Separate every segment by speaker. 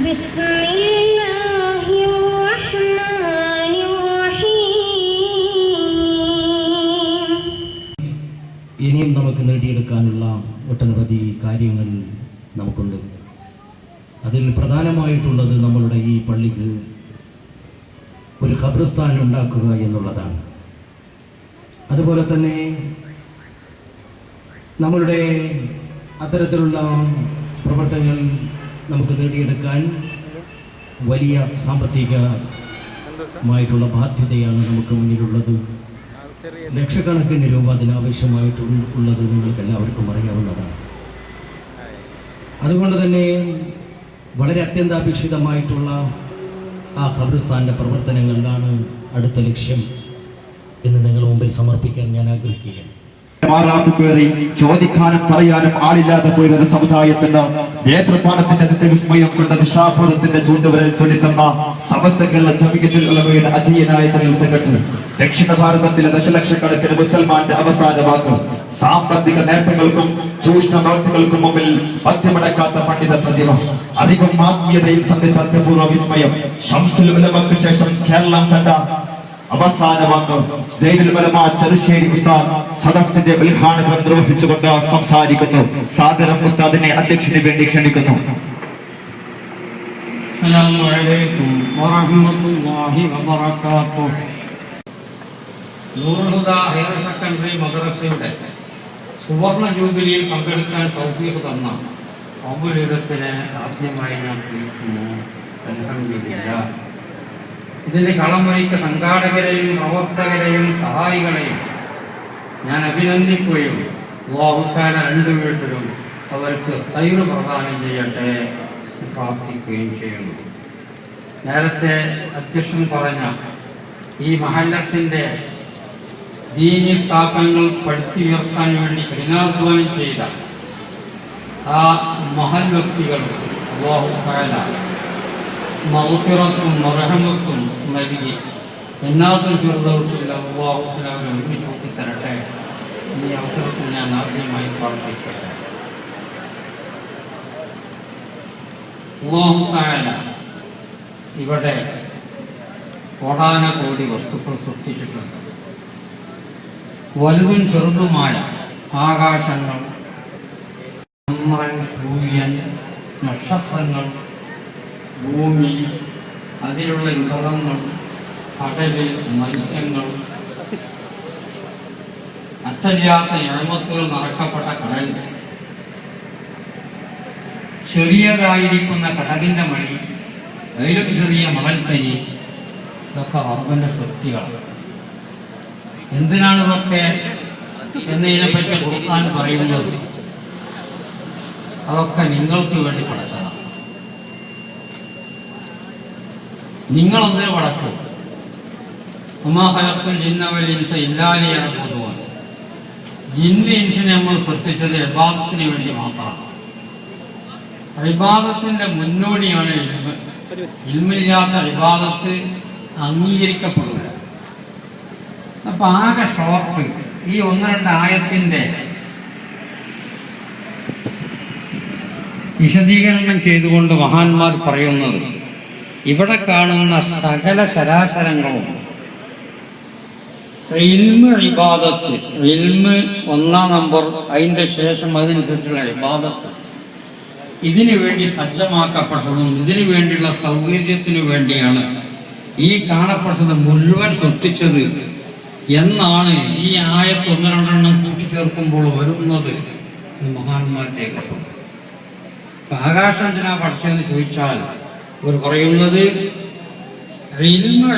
Speaker 1: بسم الله الرحمن الرحيم
Speaker 2: ഇനിയും നമുക്ക് നേടിയെടുക്കാനുള്ള ഒട്ടനവധി കാര്യങ്ങൾ നമുക്കുണ്ട് അതിൽ പ്രധാനമായിട്ടുള്ളത് നമ്മളുടെ ഈ പള്ളിക്ക് ഒരു ഖബർസ്ഥാൻ ഉണ്ടാക്കുക എന്നുള്ളതാണ് അതുപോലെ തന്നെ നമ്മളുടെ അത്തരത്തിലുള്ള പ്രവർത്തനങ്ങൾ നമുക്ക് നേടിയെടുക്കാൻ വലിയ സാമ്പത്തികമായിട്ടുള്ള ബാധ്യതയാണ് നമുക്ക് മുന്നിലുള്ളത്. ലക്ഷക്കണക്കിന് രൂപ അതിനാവശ്യമായിട്ടുള്ളത് നിങ്ങൾക്ക് എല്ലാവർക്കും അറിയാവുന്നതാണ്. അതുകൊണ്ട് തന്നെ വളരെ അത്യന്താപേക്ഷിതമായിട്ടുള്ള ആ ഖബറിസ്ഥാന്റെ പ്രവർത്തനങ്ങളിലാണ് അടുത്ത ലക്ഷ്യം എന്ന് നിങ്ങളുടെ മുമ്പിൽ സമർപ്പിക്കാൻ ഞാൻ ആഗ്രഹിക്കുകയാണ്.
Speaker 3: മാറാപ്പ് കയറി ചോദിക്കാനും പറയാനും ആളില്ലാതെ പോയിരുന്ന സമുദായത്തിന് നേതൃത്വത്തിന്റെ അതിന്റെ വിസ്മയം കൊണ്ട് നിഷാബോധത്തിന്റെ ചൂണ്ടുവരൽ ചൊല്ലിത്തന്ന സമസ്ത കേരള ജമിയത്തുൽ അജയനായ ജനറൽ സെക്രട്ടറി ദക്ഷിണ ഭാരതത്തിലെ ദശലക്ഷക്കണക്കിന് മുസൽമാന്റെ അവസാന വാക്ക്. സാമ്പത്തിക നേട്ടങ്ങൾക്കും ചൂഷണ പ്രവൃത്തികൾക്കും മുമ്പിൽ മധ്യമടക്കാത്ത പണ്ഡിത പ്രതിഭ അധികം ആത്മീയതയും സന്ധിച്ച വിസ്മയം. ഉലമക്ക് ശേഷം കേരളം കണ്ട അവസാനമാക്കം ചെറുശ്ശേരി ഉസ്താദ് സദസ്സിന്റെ ഉദ്ഘാടനം നിർവഹിച്ചുകൊണ്ട് സംസാരിക്കുന്നു. സാദരം ഉസ്താദിനെ അധ്യക്ഷന് വേണ്ടി ക്ഷണിക്കുന്നു.
Speaker 4: ഹയർ സെക്കൻഡറി മദ്രസയുടെ സുവർണ ജൂബിലിയിൽ പങ്കെടുക്കാൻ സൗകര്യം തന്ന ഔപചര്യത്തിന് ആദ്യമായി ഞാൻ വിളിക്കുന്നു. അലഹമില്ല ഇതിന്റെ കളം വഹിച്ച സംഘാടകരെയും പ്രവർത്തകരെയും സഹായികളെയും ഞാൻ അഭിനന്ദിക്കുകയും ലോകത്താല രണ്ടു വീട്ടിലും അവർക്ക് തൈറ് പ്രദാനം ചെയ്യട്ടെ പ്രാർത്ഥിക്കുകയും ചെയ്യുന്നു. നേരത്തെ അധ്യക്ഷൻ പറഞ്ഞ ഈ മഹല്ലത്തിന്റെ ദീനി സ്ഥാപനങ്ങൾ പടുത്തുയർത്താൻ വേണ്ടി കഠിനാധ്വാനം ചെയ്ത ആ മഹൽ വ്യക്തികൾ അള്ളാഹുത്താല മൗഫിറത്തും മറഹമത്തും നൽകി. എന്നാത്തുൽ ഫിർദൗസിൽ ഒരുമിച്ച് കൂട്ടിത്തരട്ടെ ഈ അവസരത്തിൽ ഞാൻ ആദ്യമായി പ്രാർത്ഥിക്കട്ടെ. അള്ളാഹുത്താല ഇവിടെ കോടാന കോടി വസ്തുക്കൾ സൃഷ്ടിച്ചിട്ടുണ്ട്. വലുതും ചെറുതുമായ ആകാശങ്ങൾ ചന്ദ്രൻ സൂര്യൻ നക്ഷത്രങ്ങൾ ഭൂമി അതിലുള്ള വിഭവങ്ങൾ കടൽ മത്സ്യങ്ങൾ അറ്റല്ലാത്ത എഴുമത്തുകൾ നടക്കപ്പെട്ട കടൽ. ചെറിയതായിരിക്കുന്ന കടകിന്റെ മണി അതിലും ചെറിയ തനി ഇതൊക്കെ റബ്ബന്റെ സൃഷ്ടികളാണ്. എന്തിനാണ് ഇതൊക്കെ എന്നതിനെപ്പറ്റി ഖുർആൻ പറയുന്നത്? അതൊക്കെ നിങ്ങൾക്ക് വേണ്ടി പഠിച്ചതാണ്. നിങ്ങൾ വളച്ചു ഉമാഹലത്തിൽ ജിന്നവൽ ഇൻസ ഇല്ലാലിയാകുന്നു ജിന്ന് ഇൻസിനെ നമ്മൾ സൃഷ്ടിച്ചത് എബാദത്തിന് വേണ്ടി മാത്രമാണ്. അഭിബാദത്തിന്റെ മുന്നോടിയാണ് ഇൽമ. ഇൽമില്ലാത്ത അഭിബാദത്ത് അംഗീകരിക്കപ്പെടുന്നത് അപ്പൊ ആകെ ഷോർട്ട് ഈ ഒന്ന് രണ്ട് ആയത്തിന്റെ വിശദീകരണം ചെയ്തുകൊണ്ട് മഹാന്മാർ പറയുന്നത് ഇവിടെ കാണുന്ന സകല ശരാശരങ്ങളും ഇൽമ് ഇബാദത്ത് ഇൽമ് ഒന്നാം നമ്പർ അതിന്റെ ശേഷം അതിനനുസരിച്ചുള്ള ഇബാദത്ത്. ഇതിനു വേണ്ടി സജ്ജമാക്കപ്പെട്ടതും ഇതിനു വേണ്ടിയുള്ള സൗകര്യത്തിനു വേണ്ടിയാണ് ഈ കാണപ്പെട്ടത് മുഴുവൻ സൃഷ്ടിച്ചത് എന്നാണ് ഈ ആയത്ത് ഒന്ന് രണ്ടെണ്ണം കൂട്ടിച്ചേർക്കുമ്പോൾ വരുന്നത് മഹാന്മാരുടെ ആകാശം എന്തിനാ പഠിച്ചതെന്ന് ചോദിച്ചാൽ ഇവർ പറയുന്നത്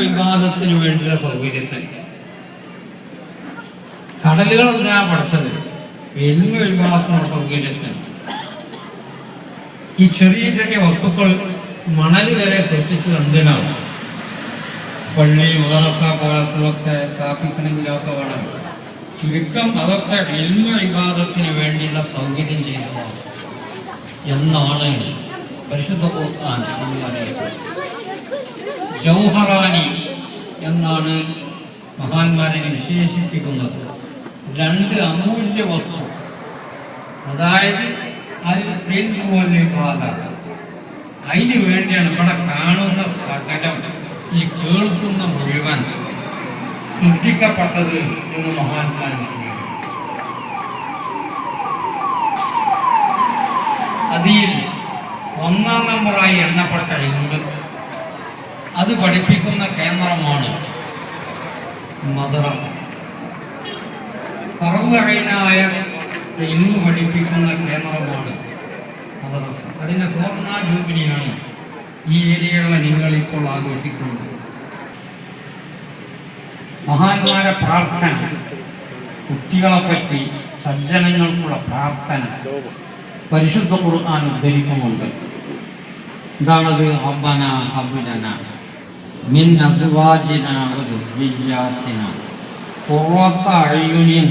Speaker 4: ഇബാദത്തിന് വേണ്ടിയുള്ള സൗകര്യത്തിന്. കടലുകൾ എന്തിനാ പഠിച്ചത് എൽമ ഇബാദത്തിനുള്ള സൗകര്യത്തിന്. ഈ ചെറിയ ചെറിയ വസ്തുക്കൾ മണൽ വരെ സൃഷ്ടിച്ചത് എന്തിനാണ്? പള്ളി മദ്രസ പോലത്തതൊക്കെ സ്ഥാപിക്കണമെങ്കിലൊക്കെ വേണം. ചുരുക്കം അതൊക്കെ എൽമ വിവാദത്തിന് വേണ്ടിയുള്ള സൗകര്യം ചെയ്തതാണ്. എന്നാണ് പരിശുദ്ധ ഖുർആൻ നമ്മൾ ജൗഹറാനി എന്നാണ് മഹാന്മാരെ വിശേഷിപ്പിക്കുന്നത്. രണ്ട് അമൂല്യ വസ്തു. അതായത് അതിന് വേണ്ടിയാണ് ഇവിടെ കാണുന്ന സകലം ഈ കേൾക്കുന്ന മുഴുവൻ സൃഷ്ടിക്കപ്പെട്ടത് എന്ന് മഹാന്മാർ അതിൽ ഒന്നാം നമ്പറായി എണ്ണപ്പെട്ട ഇൽമ് അത് പഠിപ്പിക്കുന്ന കേന്ദ്രമാണ് മദ്രസ. പറവുകഴിനായ ഇന്ന് പഠിപ്പിക്കുന്ന കേന്ദ്രമാണ് മദ്രസ. അതിന്റെ സുവർണ ജൂബിലിയാണ് ഈ ഏരിയയിലുള്ള നിങ്ങൾ ഇപ്പോൾ ആഘോഷിക്കുന്നത്. മഹാന്മാരെ പ്രാർത്ഥന കുട്ടികളെ പറ്റി സജ്ജനങ്ങൾക്കുള്ള പ്രാർത്ഥന പരിശുദ്ധ ഖുർആൻ ഉദ്ധരിക്കുന്നുണ്ട്. ഇതാണത് ഹബ്ബന ഹബ്ബന മിൻ അസ്വാജിന അയ്യുനിൻ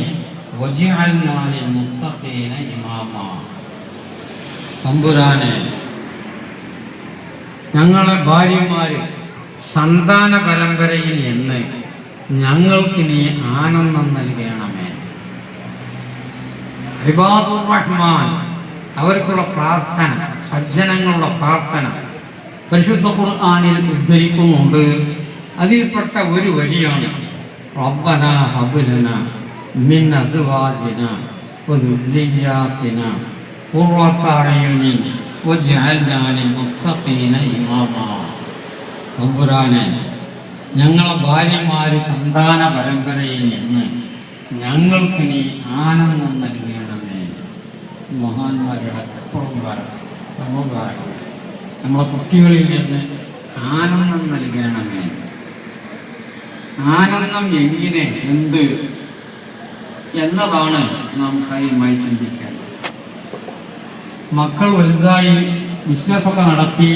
Speaker 4: വജിഅൽനാ ലിൽമുത്തഖീന ഇമാമാ. തമ്പുരാനെ ഞങ്ങളെ ഭാര്യമാര് സന്താന പരമ്പരയിൽ നിന്ന് ഞങ്ങൾക്ക് നീ ആനന്ദം നൽകണമേ. റഹ്മാൻ അവർക്കുള്ള പ്രാർത്ഥന സജ്ജനങ്ങളുടെ പ്രാർത്ഥന പരിശുദ്ധ ഖുർആാനിൽ ഉദ്ധരിക്കുന്നുണ്ട്. അതിൽപ്പെട്ട ഒരു വരിയാണ് റബ്ബന ഹബുലന മിൻ അസ്വാജിന വജ്അൽനാ ലിൽമുത്തഖീന ഇമാമാ. തമ്പുരാനെ ഞങ്ങളെ ഭാര്യമാര് സന്താന പരമ്പരയിൽ നിന്ന് ഞങ്ങൾക്ക് നീ ആനന്ദം നൽകണമേ മഹാന്മാരുടെ വരണം നമ്മൾ നമ്മളെ കുട്ടികളിൽ നിന്ന് ആനന്ദം നൽകണമേ. ആനന്ദം എങ്ങനെ എന്ത് എന്നതാണ് നാം കാര്യമായി ചിന്തിക്കേണ്ടത്. മക്കൾ വലുതായി ബിസിനസ്സൊക്കെ നടത്തി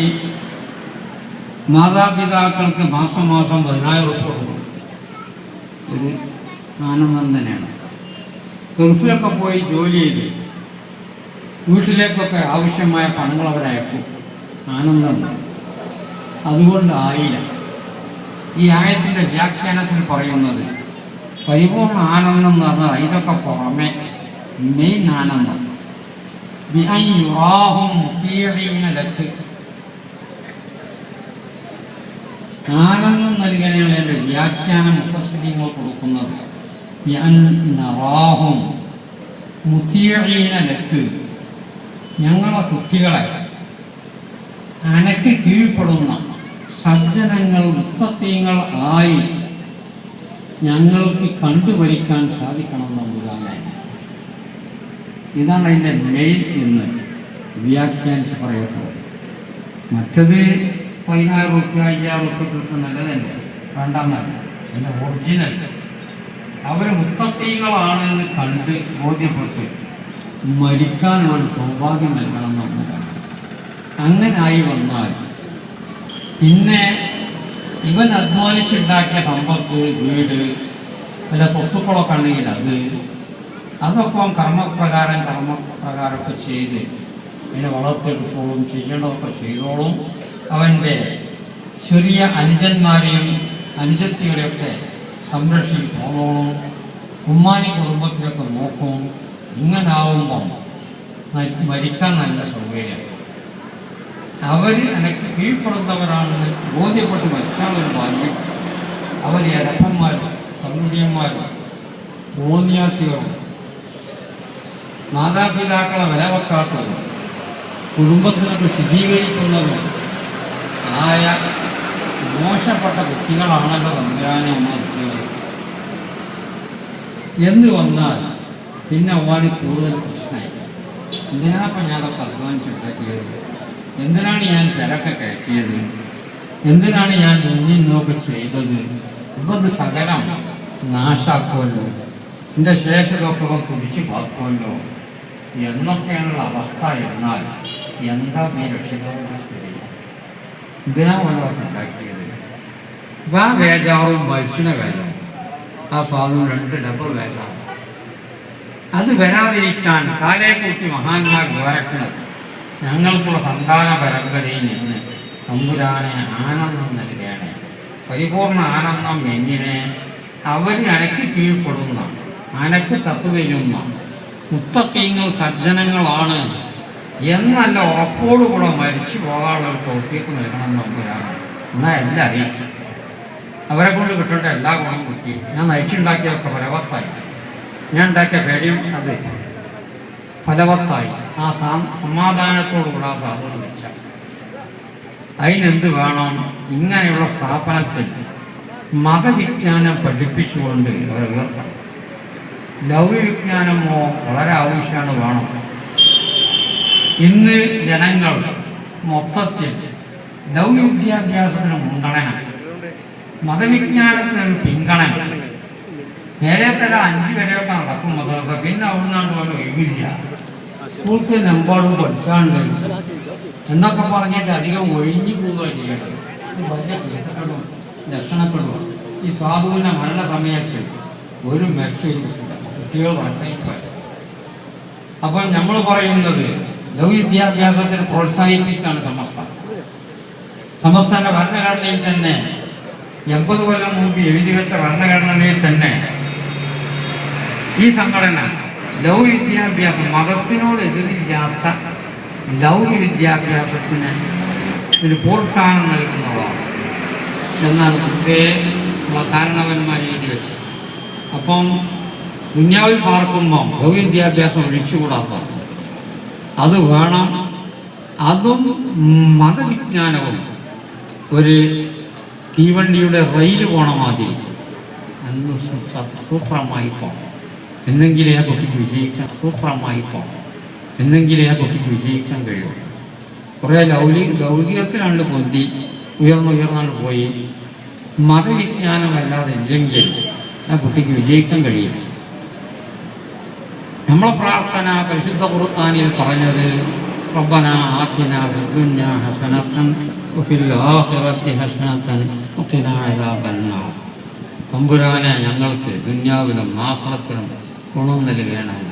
Speaker 4: മാതാപിതാക്കൾക്ക് മാസം മാസം പതിനായിരം റുപ്യ കൊടുക്കും ഇത് ആനന്ദം തന്നെയാണ്. ഗൾഫിലൊക്കെ പോയി ജോലി ചെയ്ത് വീട്ടിലേക്കൊക്കെ ആവശ്യമായ പണങ്ങൾ അവരയക്കും. ആനന്ദം. അതുകൊണ്ട് അതുകൊണ്ടായില്ല ഈ ആയത്തിന്റെ വ്യാഖ്യാനത്തിൽ പറയുന്നത് പരിപൂർണ ആനന്ദം എന്ന് പറഞ്ഞാൽ അതിനൊക്കെ പുറമെ മെയിൻ ആനന്ദം. ആനന്ദം നൽകാനാണ് എന്റെ വ്യാഖ്യാനം ഉപസ്ഥിതിങ്ങൾ കൊടുക്കുന്നത്. മുതീഈന ലക്ക്. ഞങ്ങളെ കുട്ടികളെ അനക്ക് കീഴ്പ്പെടുന്ന സജ്ജനങ്ങൾ മുത്തത്തീങ്ങൾ ആയി ഞങ്ങൾക്ക് കണ്ടുവരിക്കാൻ സാധിക്കണം എന്നുള്ളതാണ് ഇതാണ് അതിന്റെ മെയിൻ എന്ന് വ്യാഖ്യാനിച്ച് പറയപ്പെടുന്നത്. മറ്റത് പതിനായിരം റുപ്യ അയ്യായിരം റുപ്യ കിട്ടുന്നതല്ലേ വേണ്ടെന്നല്ല എന്റെ ഒറിജിനൽ അവർ മുത്തത്തീകളാണ് എന്ന് കണ്ട് ബോധ്യപ്പെട്ട് മരിക്കാനുള്ള സൗഭാഗ്യം നൽകണം നമുക്ക് അങ്ങനായി വന്നാൽ പിന്നെ ഇവൻ അധ്വാനിച്ചുണ്ടാക്കിയ സമ്പത്ത് വീട് അല്ല സ്വത്തുക്കളൊക്കെ ആണെങ്കിൽ അത് അതൊക്കെ കർമ്മപ്രകാരം കർമ്മപ്രകാരമൊക്കെ ചെയ്ത് അതിനെ വളർത്തെടുത്തോളും ചെയ്യേണ്ടതൊക്കെ ചെയ്തോളും. അവന്റെ ചെറിയ അനുജന്മാരെയും അനുജത്തികളെയൊക്കെ സംരക്ഷിച്ചോളോളും ഉമ്മാനി കുടുംബത്തിലൊക്കെ നോക്കും. ഇങ്ങനാവുമ്പം മരിക്കാൻ നല്ല സൗകര്യം. അവർ എനിക്ക് കീഴ്പ്പെടുന്നവരാണെന്ന് ബോധ്യപ്പെട്ട് മരിച്ചാൽ ഒരു ഭാഗ്യം. അവർ അരപ്പന്മാരും കമ്മുടിയന്മാരും തോന്നിയാസികളും മാതാപിതാക്കളെ വില വെക്കാത്തതും കുടുംബത്തിനൊക്കെ ശുദ്ധീകരിക്കുന്നതും ആയ മോശപ്പെട്ട കുട്ടികളാണല്ലോ തമ്പുരാനെ എന്ന് വന്നാൽ പിന്നെ അവന് കൂടുതൽ പ്രശ്നമായി. എന്തിനാപ്പം ഞാനൊക്കെ അധ്വാനിച്ചുണ്ടാക്കിയത് എന്തിനാണ് ഞാൻ തിരക്കെ കയറ്റിയത്? എന്തിനാണ് ഞാൻ ഇന്നിന്നൊക്കെ ചെയ്തത്? ഇപ്പത് സകലം നാശാക്കുമല്ലോ. എന്റെ ശേഷമൊക്കെ കുടിച്ചു പാക്കുമല്ലോ എന്നൊക്കെയാണുള്ള അവസ്ഥ എന്നാൽ എന്താ ഈ രക്ഷിതാവിന്റെ സ്ഥിതി? എന്തിനാ വല്ലതൊക്കെ ഉണ്ടാക്കിയത്? ആ വേജാവും മരിച്ചിനെ വേജാവും ആ സ്വാദും രണ്ട് ഡബിൾ വേജാവും അത് വരാതിരിക്കാൻ കാലേ കൂട്ടി മഹാന്മാർ ദ്വാരക്കുന്നത് ഞങ്ങൾക്കുള്ള സന്താന പരമ്പരയിൽ നിന്ന് തമ്പുരാനെ ആനന്ദം നൽകണേ. പരിപൂർണ ആനന്ദം എങ്ങനെ അവർ അനക്ക് കീഴ്പ്പെടുന്ന അനക്ക് തത്തുകയുന്ന മുത്തക്കീങ്ങൾ സജ്ജനങ്ങളാണ് എന്നല്ല ഉറപ്പോടുകൂടെ മരിച്ചു പോകാനുള്ള തോപ്പിക്ക് നൽകണം തമ്പുരാണ് എന്നാൽ എല്ലാം അറിയാം. അവരെ കൊണ്ട് കിട്ടേണ്ട എല്ലാ ഗുണം കിട്ടി. ഞാൻ നയിച്ചുണ്ടാക്കിയതൊക്കെ ഫലവത്തായി ഞാൻ ഉണ്ടാക്കിയ പേടിയും അത്. ഫലവത്തായി. ആ സമാധാനത്തോടുകൂടെ ആ സാധനം വെച്ച അതിനെന്ത് വേണം? ഇങ്ങനെയുള്ള സ്ഥാപനത്തിൽ മതവിജ്ഞാനം പഠിപ്പിച്ചുകൊണ്ട് അവരെ ഉയർത്തണം. ലൗകവിജ്ഞാനമോ വളരെ ആവശ്യമാണ് വേണം. ഇന്ന് ജനങ്ങൾ മൊത്തത്തിൽ ലൗകിക വിദ്യാഭ്യാസത്തിന് മുൻഗണന മതവിജ്ഞാനത്തിന് പിന്തുണ തല അഞ്ച് വരെയൊക്കെ നടക്കും മദ്രസ. പിന്നെ അവിടുന്നാണ്ട് പോലും ഒഴിവില്ല. സ്കൂൾക്ക് നെമ്പാടും പഠിച്ചാണ്ട് എന്നൊക്കെ പറഞ്ഞിട്ട് അധികം ഒഴിഞ്ഞു പോവുക ചെയ്യണം വലിയ ഈ സാധുവിനെ മരണ സമയത്ത് ഒരു കിട്ടില്ല കുട്ടികൾ വളർത്തിപ്പോയി അപ്പം നമ്മൾ പറയുന്നത് വിദ്യാഭ്യാസത്തിന് പ്രോത്സാഹിപ്പിക്കാണ് സമസ്ത. സമസ്തന്റെ ഭരണഘടനയിൽ തന്നെ എൺപത് കൊല്ലം മുമ്പ് എഴുതി വെച്ച ഭരണഘടനയിൽ തന്നെ ഈ സംഘടന ലൗകിക വിദ്യാഭ്യാസം മതത്തിനോട് എതിരില്ലാത്ത ലൗകിക വിദ്യാഭ്യാസത്തിന് ഒരു പ്രോത്സാഹനം നൽകുന്നതാണ്. എന്നാണ് പ്രത്യേക കാരണവന്മാർ എഴുതി വെച്ചത്. അപ്പം ദുന്യാവിൽ പാർക്കുമ്പം ലൗകിക വിദ്യാഭ്യാസം ഒഴിച്ചുകൂടാത്ത അത് വേണം. അതും മതവിജ്ഞാനവും ഒരു തീവണ്ടിയുടെ റെയിൽ പോണ മാതിരി എന്ന് സൂ- സൂത്രമായി പോകണം എന്നെങ്കിലേ ആ കുട്ടിക്ക് വിജയിക്കാൻ സൂത്രമായി പോകണം എന്നെങ്കിലേ ആ കുട്ടിക്ക് വിജയിക്കാൻ കഴിയൂ കുറേ ലൗകിക ലൗകികത്തിലാണ് പൊന്തി ഉയർന്നുയർന്നാണ് പോയി മതവിജ്ഞാനമല്ലാതെ ഇല്ലെങ്കിൽ ആ കുട്ടിക്ക് വിജയിക്കാൻ കഴിയില്ല നമ്മളെ പ്രാർത്ഥന പരിശുദ്ധ ഖുർആനിൽ പറഞ്ഞത് ربنا آتنا في الدنيا حسنة وفي الآخرة حسنة وقنا عذاب النار തമ്പുരാനെ ഞങ്ങൾക്ക് ദുന്യാവിലും ആഹ്ലത്തിലും ഗുണം നൽകണമേ